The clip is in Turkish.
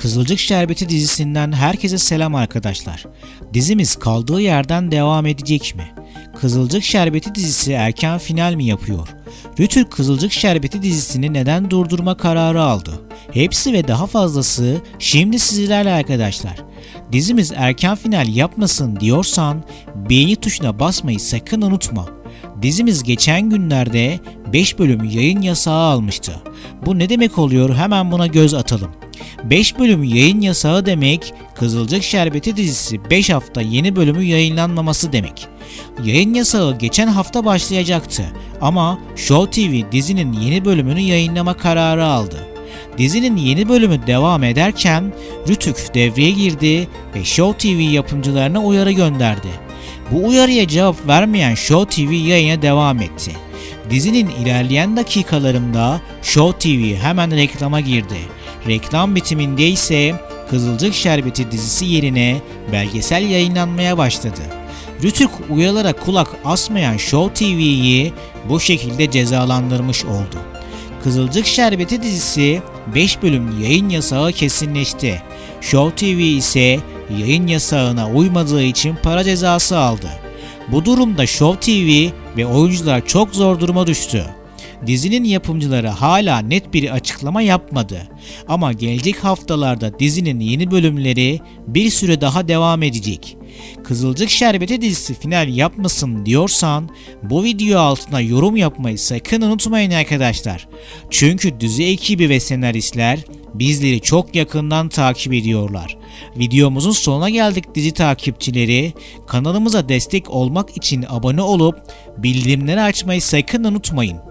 Kızılcık Şerbeti dizisinden herkese selam arkadaşlar. Dizimiz kaldığı yerden devam edecek mi? Kızılcık Şerbeti dizisi erken final mi yapıyor? Rütük Kızılcık Şerbeti dizisini neden durdurma kararı aldı? Hepsi ve daha fazlası şimdi sizlerle arkadaşlar. Dizimiz erken final yapmasın diyorsan beğeni tuşuna basmayı sakın unutma. Dizimiz geçen günlerde 5 bölüm yayın yasağı almıştı. Bu ne demek oluyor hemen buna göz atalım. 5 bölüm yayın yasağı demek Kızılcık Şerbeti dizisi 5 hafta yeni bölümü yayınlanmaması demek. Yayın yasağı geçen hafta başlayacaktı ama Show TV dizinin yeni bölümünü yayınlama kararı aldı. Dizinin yeni bölümü devam ederken Rütük devreye girdi ve Show TV yapımcılarına uyarı gönderdi. Bu uyarıya cevap vermeyen Show TV yayına devam etti. Dizinin ilerleyen dakikalarında Show TV hemen reklama girdi. Reklam bitiminde ise Kızılcık Şerbeti dizisi yerine belgesel yayınlanmaya başladı. Rütük uyarılara kulak asmayan Show TV'yi bu şekilde cezalandırmış oldu. Kızılcık Şerbeti dizisi 5 bölüm yayın yasağı kesinleşti. Show TV ise yayın yasağına uymadığı için para cezası aldı. Bu durumda Show TV ve oyuncular çok zor duruma düştü. Dizinin yapımcıları hala net bir açıklama yapmadı. Ama gelecek haftalarda dizinin yeni bölümleri bir süre daha devam edecek. Kızılcık Şerbeti dizisi final yapmasın diyorsan bu video altına yorum yapmayı sakın unutmayın arkadaşlar. Çünkü dizi ekibi ve senaristler bizleri çok yakından takip ediyorlar. Videomuzun sonuna geldik dizi takipçileri. Kanalımıza destek olmak için abone olup bildirimleri açmayı sakın unutmayın.